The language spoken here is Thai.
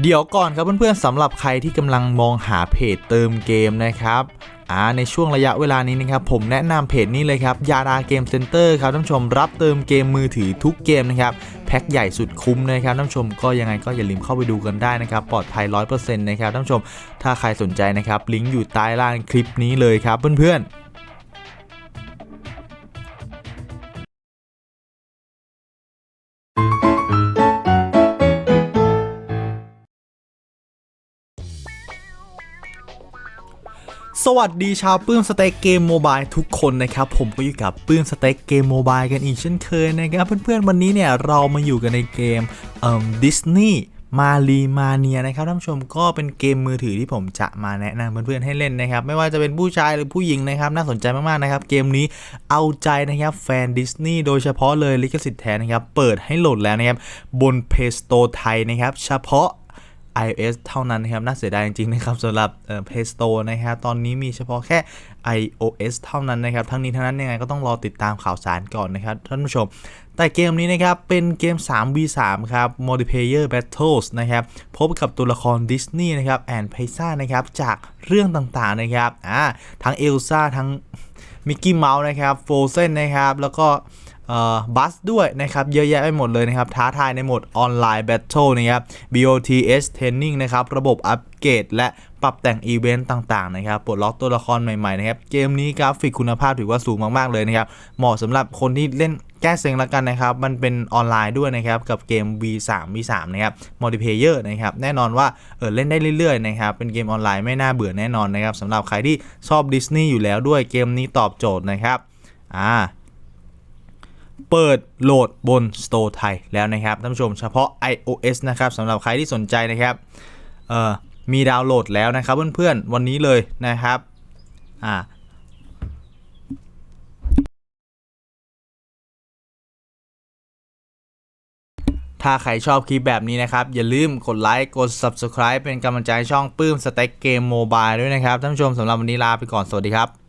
เดี๋ยวก่อนครับเพื่อนๆสำหรับใครที่กำลังมองหาเพจเติมเกมนะครับอ่าในช่วงระยะเวลานี้นะครับผมแนะนำเพจนี้เลยครับยาดาเกมเซ็นเตอร์ครับท่านผู้ชมรับเติมเกมมือถือทุกเกมนะครับแพ็คใหญ่สุดคุ้มนะครับท่านผู้ชมก็ยังไงก็อย่าลืมเข้าไปดูกันได้นะครับปลอดภัย 100%นะครับท่านผู้ชมถ้าใครสนใจนะครับลิงก์อยู่ใต้ล่างคลิปนี้เลยครับเพื่อนๆ สวัสดีชาวปื้มสเต็กเกมโมบายทุกคนนะครับ ผมก็อยู่กับปื้มสเต็กเกมโมบายกันอีกเช่นเคยนะครับ เพื่อนๆวันนี้เนี่ยเรามาอยู่กันในเกมเอ่อดิสนีย์มารีมาเนียนะครับท่านผู้ชมก็เป็นเกมมือถือที่ผมจะมาแนะนำเพื่อนๆให้เล่นนะครับ ไม่ว่าจะเป็นผู้ชายหรือผู้หญิงนะครับ น่าสนใจมากๆนะครับ เกมนี้เอาใจนะครับแฟนดิสนีย์โดยเฉพาะเลยลิขสิทธิ์แท้นะครับ เปิดให้โหลดแล้วนะครับ บน Play Store ไทยนะครับ เฉพาะ iOS เท่านั้นนะครับน่าเสียดายจริงๆนะครับสำหรับเอ่อ Play Store นะครับตอนนี้มีเฉพาะแค่ iOS เท่านั้นนะครับ ทั้งนี้ทั้งนั้นยังไงก็ต้องรอติดตามข่าวสารก่อนนะครับท่านผู้ชม แต่เกมนี้นะครับ เป็นเกม 3v3 ครับ Multiplayer Battles นะครับ พบกับตัวละครดิสนีย์นะครับแอนไพซ่านะครับ จากเรื่องต่างๆนะครับอ่าทั้งเอลซ่าทั้งมิกกี้เมาส์นะครับโฟเซนนะครับแล้วก็ บัสด้วยนะครับ เยอะแยะไปหมดเลยนะครับ ท้าทายในโหมดออนไลน์แบทเทิลนะครับ BOTS Training นะครับ ระบบอัปเกรดและปรับแต่งอีเวนต์ต่าง ๆ นะครับ ปลดล็อกตัวละครใหม่ ๆ นะครับ เกมนี้กราฟิกคุณภาพถือว่าสูงมาก ๆ เลยนะครับ เหมาะสำหรับคนที่เล่นแก้เซ็งละกันนะครับ มันเป็นออนไลน์ด้วยนะครับ กับเกม V3 V3 นะครับมัลติเพเยอร์นะครับ แน่นอนว่าเออเล่นได้เรื่อย ๆ นะครับ เป็นเกมออนไลน์ไม่น่าเบื่อแน่นอนนะครับสำหรับใครที่ชอบดิสนีย์อยู่แล้วด้วยเกมนี้ตอบโจทย์นะครับ อ่า เปิดโหลดบน Store ไทยแล้วนะครับท่านผู้ชมเฉพาะ iOS นะครับสำหรับใครที่สนใจนะครับมีดาวน์โหลดแล้วนะครับเพื่อนๆวันนี้เลยนะครับอ่าถ้าใครชอบคลิปแบบนี้นะครับ อย่าลืมกดไลค์กด Subscribe เป็นกำลังใจช่องปื้มสเต็กเกมโมบายด้วยนะครับ ท่านผู้ชมสำหรับวันนี้ลาไปก่อน สวัสดีครับ